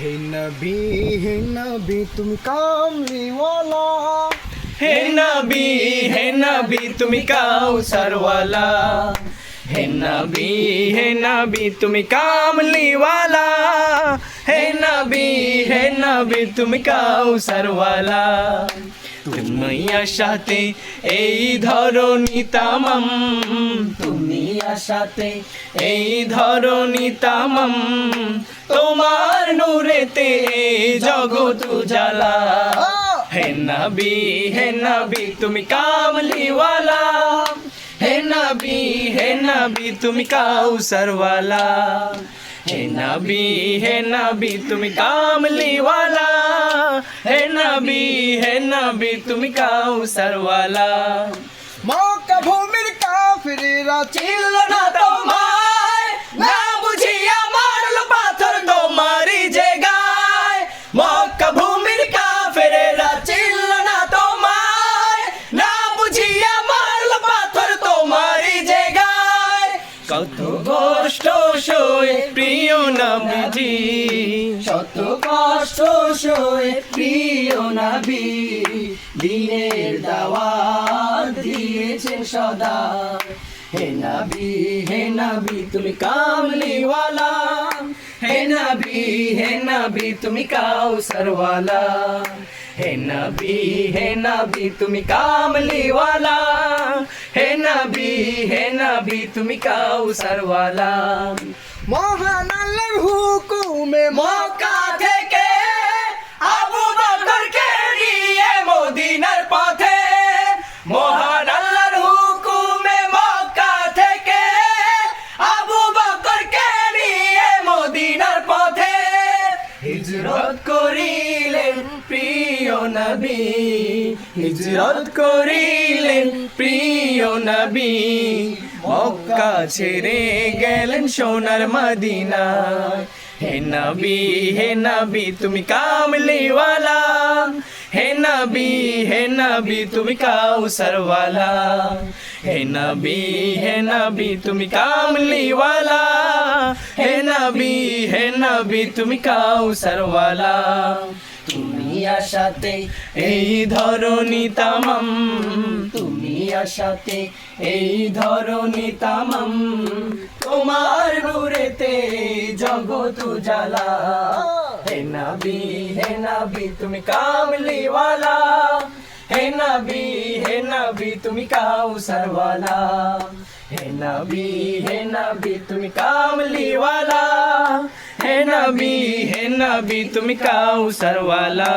হে নবী হে নবী, তুমি কামলিওয়ালা হে নবী হে নবী, তুমি কাউসারওয়ালা। হে নবী হে নবী, তুমি কামলিওয়ালা। হে নবী হে নবী, তুমি কাউসারওয়ালা। তুমি আশাতে এই ধরণী তামাম। তুমি আশাতে, এই ধরণী তামাম তোমার নূরেতে জগৎ উজালা। হে নবী হে নবী, তুমি কামলিওয়ালা। হে নবী হে নবী, তুমি কাউসারওয়ালা। হে নবী হে নবী, তুমি কামলিওয়ালা। হে নবী হে নবী, তুমি কাউসারওয়ালা। মক্কা ভূমির কাফিরেরা ছিল না তোমায়, না বুঝিয়া মারল পাথর, তোমারই যে গায়। মক্কা ভূমির কাফেরেরা ছিল না তোমায়, না বুঝিয়া মারল পাথর, তোমারই যে গায়। কত কষ্ট সয়ে প্রিয় নবীজি, শত কষ্ট সয়ে প্রিয় নবী দিনের দাওয়াত দিয়েছেন সদা। হে নবী হে নবী, তুমি কামলিওয়ালা। হে নবী হে নবী, তুমি কাউসারওয়ালা। হে নবী হে নবী, তুমি কামলিওয়ালা। হে নবী হে নবী, তুমি কাউসারওয়ালা। মহান আল্লাহর হুকুমে মক্কা হিজরত করিলেন প্রিয় নবী, হিজরত করিলেন প্রিয় নবী। মক্কা ছেড়ে গেলেন সোনার মদিনা হে নবী হে নবী, তুমি কামলিওয়ালা। হে নবী, হে নবী, তুমি কাউসারওয়ালা হে নবী হে নবী, তুমি কামলিওয়ালা। হে নবী হে নবী, তুমি কাউসারওয়ালা তুমি আশাতে এই ধরণী তামাম। তুমি আশাতে এই ধরণী তামাম। তোমার নূরেতে জগৎ হে নবী, হে নবী, তুমি কামলিওয়ালা। হে নবী হে নবী, তুমি কাউসারওয়ালা। হে নবী হে নবী, তুমি কামলিওয়ালা। হে নবী হে নবী, তুমি কাউসারওয়ালা।